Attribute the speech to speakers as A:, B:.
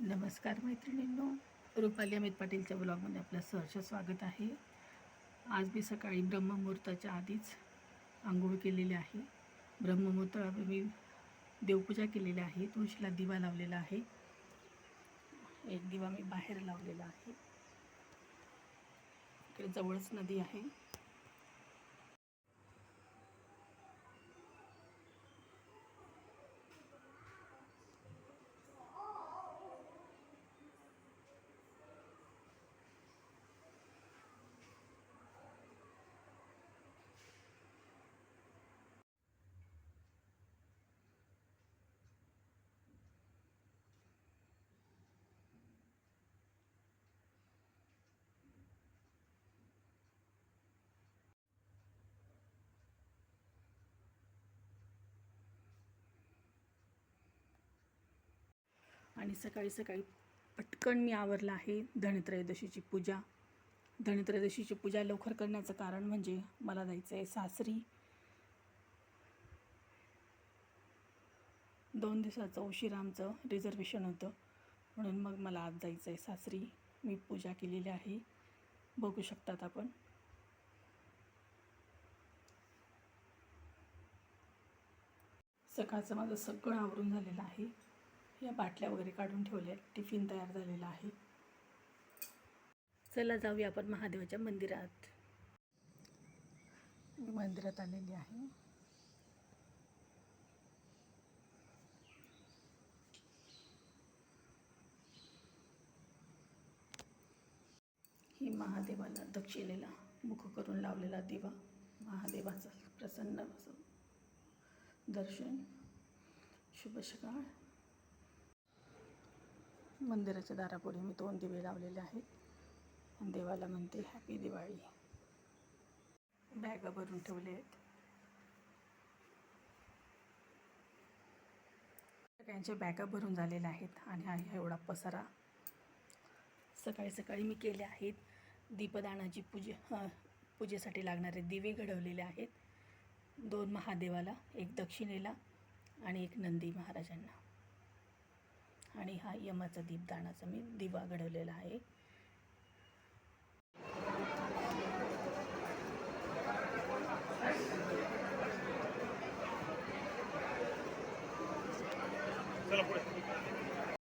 A: नमस्कार मैत्रिणींनो रुपाली अमित पाटीलच्या ब्लॉगमध्ये आपलं सहर्ष स्वागत आहे. आज मी सकाळी ब्रह्ममुहूर्ताच्या आधीच आंघोळ केलेली आहे. ब्रह्ममुहूर्तावर मी देवपूजा केलेली आहे तुळशीला दिवा लावलेला आहे. एक दिवा मी बाहेर लावलेला आहे. इकडे जवळच नदी आहे. आणि सकाळी सकाळी पटकन मी आवरलं आहे धनत्रयोदशीची पूजा. धनत्रयोदशीची पूजा लवकर करण्याचं कारण म्हणजे मला जायचं आहे सासरी. दोन दिवसाचं उशीर आमचं रिझर्वेशन होतं. म्हणून मग मला आज जायचं आहे सासरी. मी पूजा केलेली आहे. बघू शकतात आपण. सकाळचं माझं सगळं आवरून झालेलं आहे. या बाटल्या वगैरे काढून ठेवल्या आहेत. टिफिन तयार झालेला आहे. चला जाऊया आपण महादेवाच्या मंदिरात. मी मंदिरात आलेली आहे. ही महादेवाला दक्षिणेला मुख करून लावलेला दिवा महादेवाचा प्रसन्न दर्शन शुभ सकाळ. मंदिराच्या दारापुढे मी दोन दिवे लावलेले आहेत. आणि देवाला म्हणते हॅपी दिवाळी बॅगा भरून ठेवले आहेत. सगळ्यांच्या बॅगा भरून झालेल्या आहेत आणि हा एवढा पसारा सकाळी सकाळी मी केले आहेत. दीपदानाची पूजे पूजेसाठी लागणारे दिवे घडवलेले आहेत. दोन महादेवाला एक दक्षिणेला आणि एक नंदी महाराजांना. आणि हा यमाचा दीपदानाचा मी दिवा घडवलेला आहे. चला पुढे.